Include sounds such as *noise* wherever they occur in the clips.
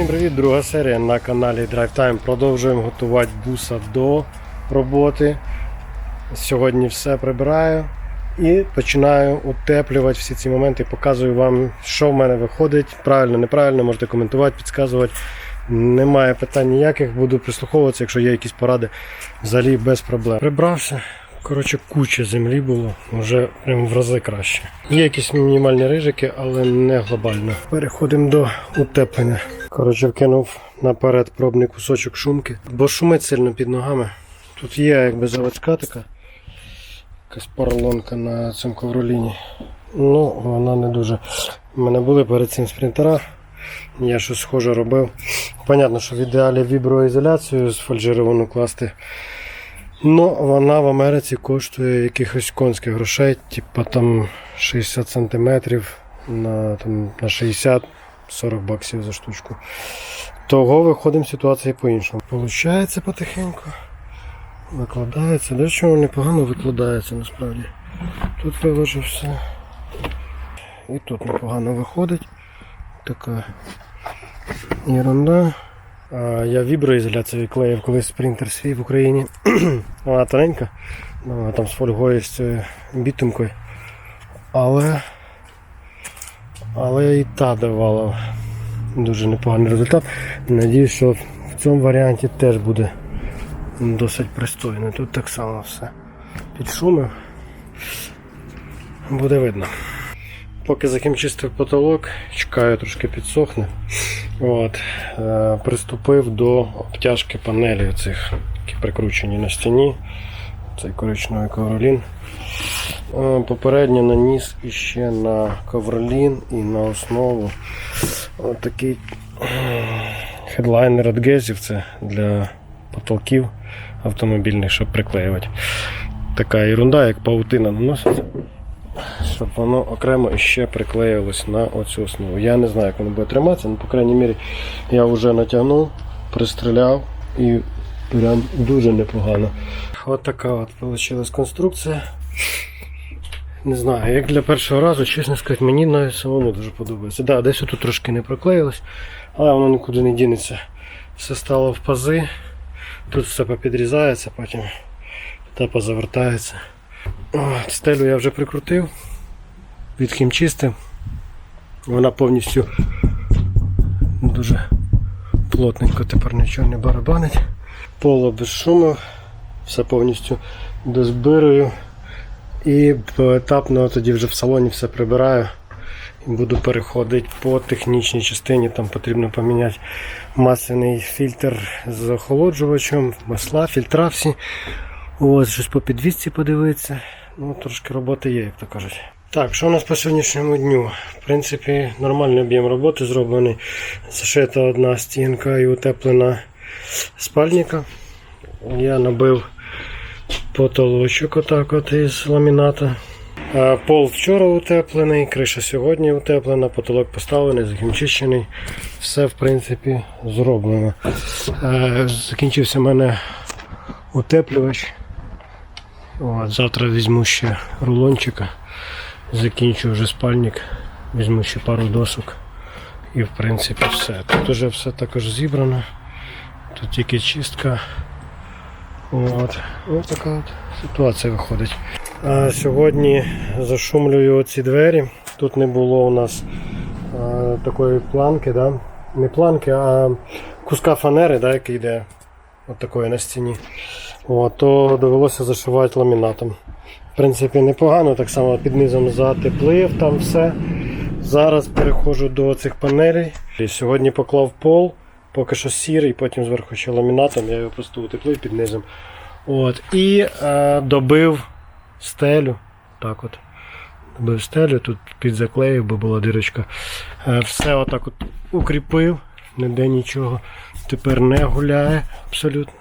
всім привіт! Друга серія на каналі Drive Time. Продовжуємо готувати буса до роботи. Сьогодні все прибираю і починаю утеплювати всі ці моменти. Показую вам, що в мене виходить. Правильно, неправильно, можете коментувати, підказувати. Немає питань ніяких, буду прислуховуватися, якщо є якісь поради, взагалі без проблем. Прибрався. Коротше, куча землі було, вже прям в рази краще. Є якісь мінімальні рижики, але не глобально. Переходимо до утеплення. Коротше, вкинув наперед пробний кусочок шумки, бо шумить сильно під ногами. Тут є якби заводська така якась поролонка на цьому ковроліні. Ну, вона не дуже. У мене були перед цим спринтера. Я щось схоже робив. Понятно, що в ідеалі віброізоляцію з фольжировану класти. Ну, вона в Америці коштує якихось конських грошей, типу там 60 см на, там, на 60-40 баксів за штучку. Того виходимо з ситуації по-іншому. Получається потихеньку. Викладається. До чого непогано викладається насправді. Тут виложив все. І тут непогано виходить. Така ерунда. Я віброізоляцію клеїв колись принтер свій в Україні. *clears throat* Вона тоненька, там з фольгою з бітумкою. Але, але і та давала дуже непоганий результат. Надіюсь, що в цьому варіанті теж буде досить пристойно. Тут так само все підшумив. Буде видно. Поки закінчистив потолок, чекаю, трошки підсохне. От, е, приступив до обтяжки панелі цих, які прикручені на стіні. Цей коричневий ковролін. Е, Попередньо наніс іще на ковролін і на основу отакий хедлайнер від. Це для потолків автомобільних, щоб приклеювати. Така ерунда, як паутина наноситься щоб воно окремо ще приклеїлось на оцю основу. Я не знаю, як воно буде триматися, але, по крайній мірі, я вже натягнув, пристріляв і прям дуже непогано. От така от вийшла конструкція. Не знаю, як для першого разу, чесно сказати, мені навіть самому дуже подобається. Да, десь тут трошки не проклеїлось, але воно нікуди не дінеться. Все стало в пази, тут все попідрізається, потім та позавертається. Стелю я вже прикрутив, відхімчистив. Вона повністю дуже плотненько тепер нічого не барабанить. Поло без шуму, все повністю дозбирую і поетапно тоді вже в салоні все прибираю. І буду переходити по технічній частині. Там потрібно поміняти масляний фільтр з охолоджувачем, масла, фільтра всі. Ось, щось по підвісці подивитися. Ну, трошки роботи є, як то кажуть. Так, що у нас по сьогоднішньому дню? В принципі, нормальний об'єм роботи зроблений. Зашита одна стінка і утеплена спальника. Я набив потолочок отак от із ламіната. Пол вчора утеплений, криша сьогодні утеплена, потолок поставлений, захімчищений. Все, в принципі, зроблено. Закінчився в мене утеплювач. От, завтра візьму ще рулончика, закінчу вже спальник, візьму ще пару досок і в принципі все. Тут вже все також зібрано. Тут тільки чистка. От. Ось така от ситуація виходить. А сьогодні зашумлюю ці двері. Тут не було у нас а, такої планки, да? не планки, а куска фанери, да, який йде от такої на стіні. От, то довелося зашивати ламінатом. Принципі, непогано, так само під низом затеплив там все. Зараз переходжу до цих панелей. І сьогодні поклав пол, поки що сірий, потім зверху ще ламінатом, я його просто утеплив під низом. От, і е, добив стелю. Так от. Добив стелю, тут підзаклеїв, бо була дирочка. Е, все отак от укріпив, ніде нічого. Тепер не гуляє абсолютно.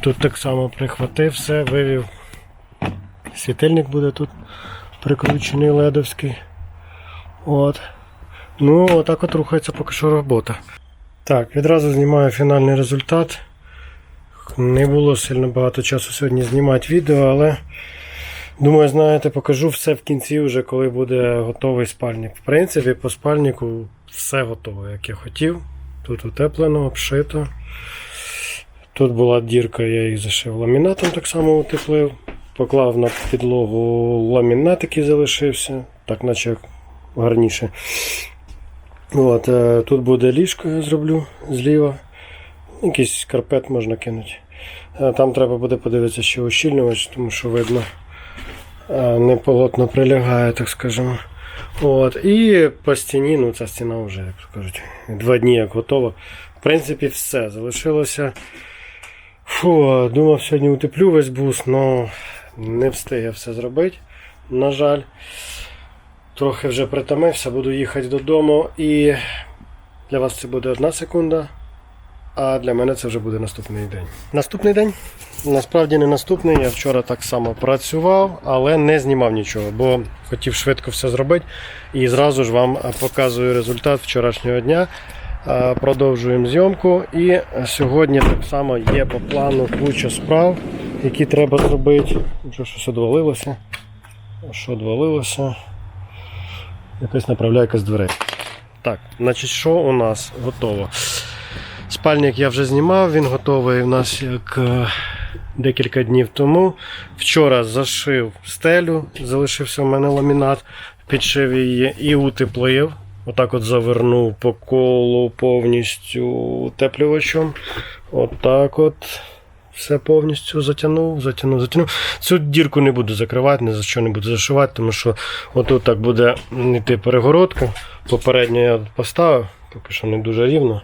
Тут так само прихватив все, вивів. Світильник буде тут прикручений ледовський. От. Ну, отак от рухається поки що робота. Так, відразу знімаю фінальний результат. Не було сильно багато часу сьогодні знімати відео, але думаю, знаєте, покажу все в кінці, вже коли буде готовий спальник. В принципі, по спальнику все готово, як я хотів. Тут утеплено, обшито. Тут була дірка, я її зашив ламінатом, так само утеплив. Поклав на підлогу ламінат, який залишився, так наче гарніше. От, е, тут буде ліжко, я зроблю зліва. Якийсь карпет можна кинути. Е, Там треба буде подивитися ще ущільнювач, тому що видно, е, не полотно прилягає, так скажемо. От, і по стіні, ну ця стіна вже, як кажуть, два дні як готова. В принципі, все. Залишилося. Фу, думав, сьогодні утеплю весь бус, але не встиг я все зробити. На жаль. Трохи вже притомився, буду їхати додому і для вас це буде одна секунда, а для мене це вже буде наступний день. Наступний день? Насправді не наступний. Я вчора так само працював, але не знімав нічого, бо хотів швидко все зробити. І зразу ж вам показую результат вчорашнього дня. А, Продовжуємо зйомку. І сьогодні так само є по плану куча справ, які треба зробити. Що щось одвалилося? Що одвалилося? Якась направляйка з дверей. Так, значить, що у нас готово? Спальник я вже знімав, він готовий у нас як е, декілька днів тому. Вчора зашив стелю, залишився в мене ламінат, підшив її і утеплив. Отак от завернув по колу повністю утеплювачем. Отак от. Все повністю затягнув, затягнув, затягнув. Цю дірку не буду закривати, ні за що не буду зашивати, тому що отут так буде йти перегородка. Попередньо я поставив, поки що не дуже рівно.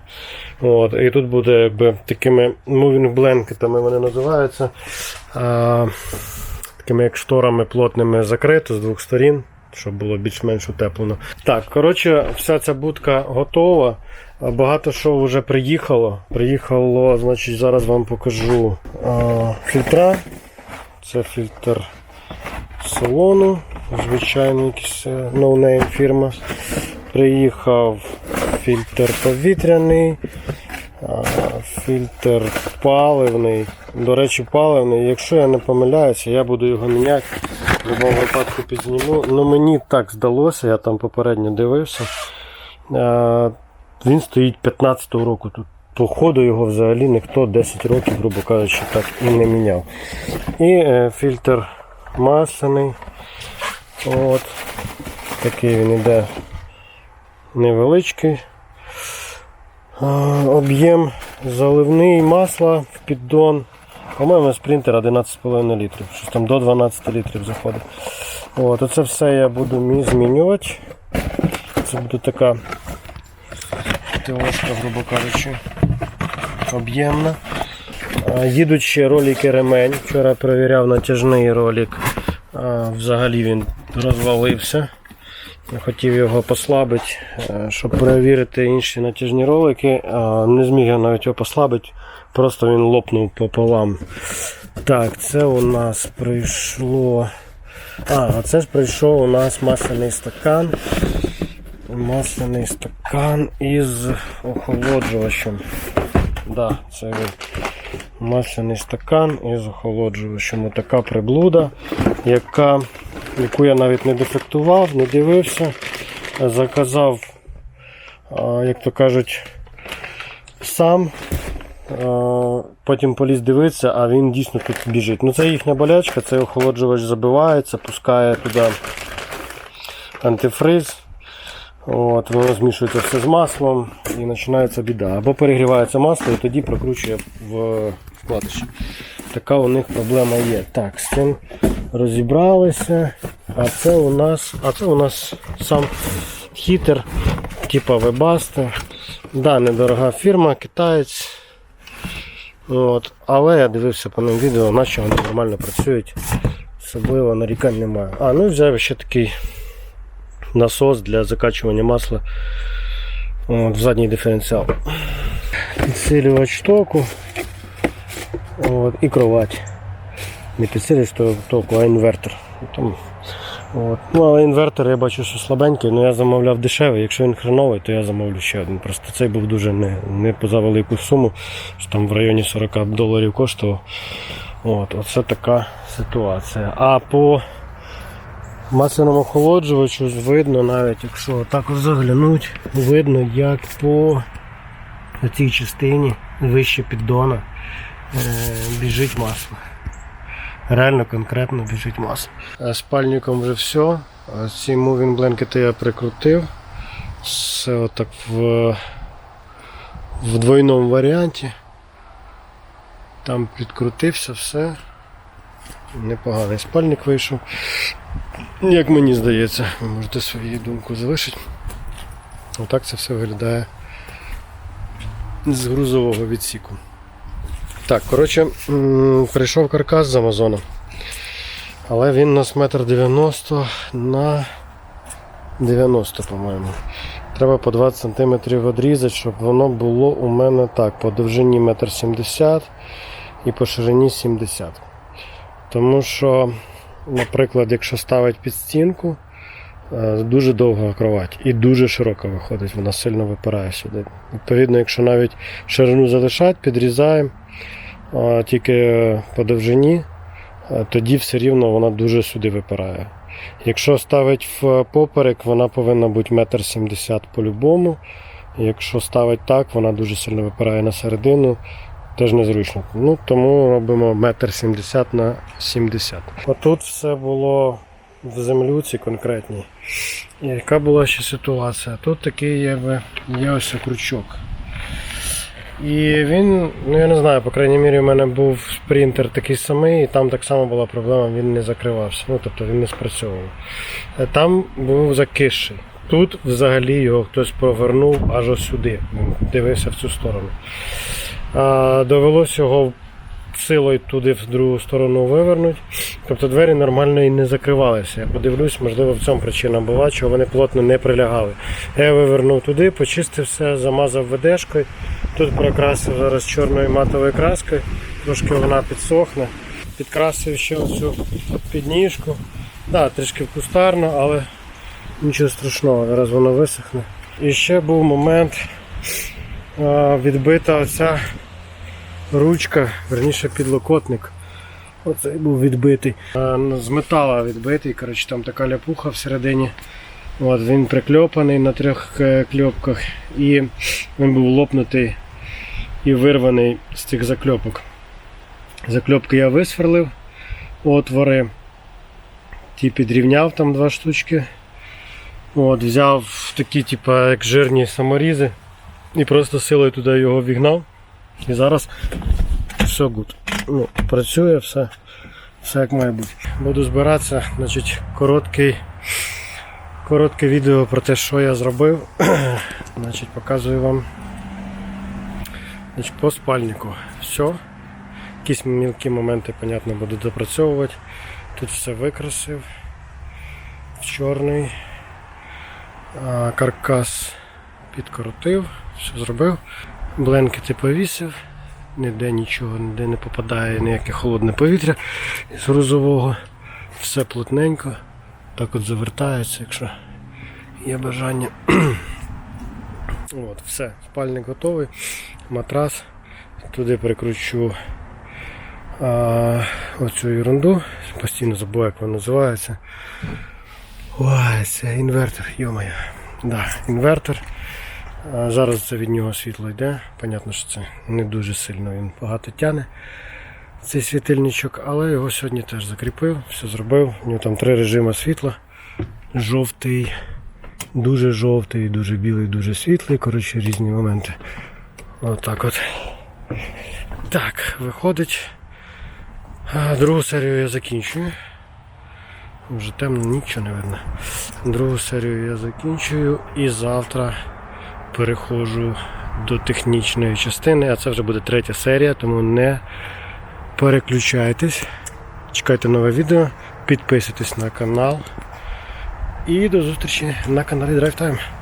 От, і тут буде якби такими moving бленкетами вони називаються. А, такими як шторами плотними закрито з двох сторін, щоб було більш-менш утеплено. Так, коротше, вся ця будка готова. Багато що вже приїхало. Приїхало, значить, зараз вам покажу а, фільтра. Це фільтр салону, звичайний якийсь е, no-name фірма. Приїхав фільтр повітряний, фільтр паливний. До речі, паливний. Якщо я не помиляюся, я буду його міняти. В випадку підзніму. Ну мені так здалося, я там попередньо дивився. Е, Він стоїть 15-го року тут. По ходу його взагалі ніхто 10 років, грубо кажучи, так і не міняв. І е, фільтр масляний. От. Такий він іде невеличкий. А, Об'єм заливний масла в піддон. По-моєму, спринтер 11,5 літрів. Щось там до 12 літрів заходить. От, оце все я буду змінювати. Це буде така тележка, грубо кажучи, об'ємна. Ще ролики ремень. Вчора перевіряв натяжний ролик. Взагалі він розвалився. Я хотів його послабити, е, щоб перевірити інші натяжні ролики. Не зміг я навіть його послабити, просто він лопнув пополам. Так, це у нас прийшло. А, а це ж прийшов у нас масляний стакан. Масляний стакан із охолоджувачем. Да, це він. Масляний стакан із охолоджувачем. Така приблуда, яка, яку я навіть не дефектував, не дивився. Заказав, як то кажуть, сам. А, Потім поліз дивитися, а він дійсно тут біжить. Ну це їхня болячка, цей охолоджувач забивається, пускає туди антифриз. От, воно змішується все з маслом і починається біда. Або перегрівається масло і тоді прокручує в вкладиші. Така у них проблема є. Так, з цим розібралися. А це у нас, а це у нас сам хітер, типа Webasto. Да, недорога фірма, китаєць. От. Але я дивився по ним відео, наче вони нормально працюють. Особливо нарікань немає. А, ну взяв ще такий насос для закачування масла от, в задній диференціал. Підсилювач току от, і кровать. Не підсилювач току, а інвертор. Там, от. Ну, але інвертор я бачу, що слабенький, але я замовляв дешевий. Якщо він хреновий, то я замовлю ще один. Просто цей був дуже не, не за велику суму, що там в районі 40 доларів коштував. От, оце така ситуація. А по масляному охолоджувачу видно, навіть якщо так заглянуть, видно, як по цій частині вище піддона е, біжить масло. Реально конкретно біжить масло. Спальником вже все. Ці moving blanket я прикрутив. Все отак в, в двойному варіанті. Там підкрутився, все. Непоганий спальник вийшов. Як мені здається, ви можете свою думку залишити. Отак це все виглядає з грузового відсіку. Так, коротше, прийшов каркас з Амазону. Але він у нас метр 90 на 90, по-моєму. Треба по 20 см відрізати, щоб воно було у мене так, по довжині 1,70 м і по ширині 70 Тому що, наприклад, якщо ставить під стінку, е, дуже довга кровать і дуже широка виходить, вона сильно випирає сюди. Відповідно, якщо навіть ширину залишати, підрізаємо тільки по довжині, тоді все рівно вона дуже сюди випирає. Якщо ставить в поперек, вона повинна бути 1,70 м по-любому. Якщо ставить так, вона дуже сильно випирає на середину, теж незручно. Ну, тому робимо 1,70 м на 70 Отут все було в землюці конкретній. Яка була ще ситуація? Тут такий є, є ось крючок. І він, ну я не знаю, по крайній мірі, у мене був спринтер такий самий, і там так само була проблема, він не закривався. Ну, тобто він не спрацьовував. Е, Там був закисший. Тут взагалі його хтось повернув аж ось сюди. Дивився в цю сторону. А, довелося його силою туди в другу сторону вивернути. Тобто двері нормально і не закривалися. Я подивлюсь, можливо, в цьому причина була, що вони плотно не прилягали. Я вивернув туди, почистив все, замазав ведешкою. Тут прокрасив зараз чорною матовою краскою, трошки вона підсохне. Підкрасив ще оцю підніжку. Да, трішки кустарно, але нічого страшного, зараз воно висохне. І ще був момент відбита оця ручка, верніше підлокотник. Оцей був відбитий. Ну, З метала відбитий, коротше, там така ляпуха всередині. От, він прикльопаний на трьох е, кльопках і він був лопнутий і вирваний з цих закльопок. Закльопки я висверлив, отвори, ті підрівняв там два штучки. От, взяв такі, типу, як жирні саморізи і просто силою туди його вігнав. І зараз все гуд. Ну, працює все, все як має бути. Буду збиратися, значить, короткий, коротке відео про те, що я зробив. *clears throat* значить, показую вам значить, по спальнику. Все. Якісь мілкі моменти, понятно, буду допрацьовувати. Тут все викрасив. Чорний. Каркас підкоротив, все зробив. Бленкети повісив, ніде нічого, ніде не попадає ніяке холодне повітря з грузового. Все плотненько. Так от завертається, якщо є бажання. *clears throat* От, все, спальник готовий, матрас. Туди прикручу а, оцю ерунду. Постійно забуваю, як вона називається. Ой, це інвертор, йомаю. Да, інвертор. Зараз це від нього світло йде. Понятно, що це не дуже сильно він багато тяне. Цей світильничок, але його сьогодні теж закріпив, все зробив. У нього там три режими світла. Жовтий, дуже жовтий, дуже білий, дуже світлий. Коротше, різні моменти. Отак от. Так, виходить. Другу серію я закінчую. Вже темно, нічого не видно. Другу серію я закінчую і завтра переходжу до технічної частини, а це вже буде третя серія, тому не переключайтесь. Чекайте нове відео, підписуйтесь на канал. І до зустрічі на каналі Drive Time.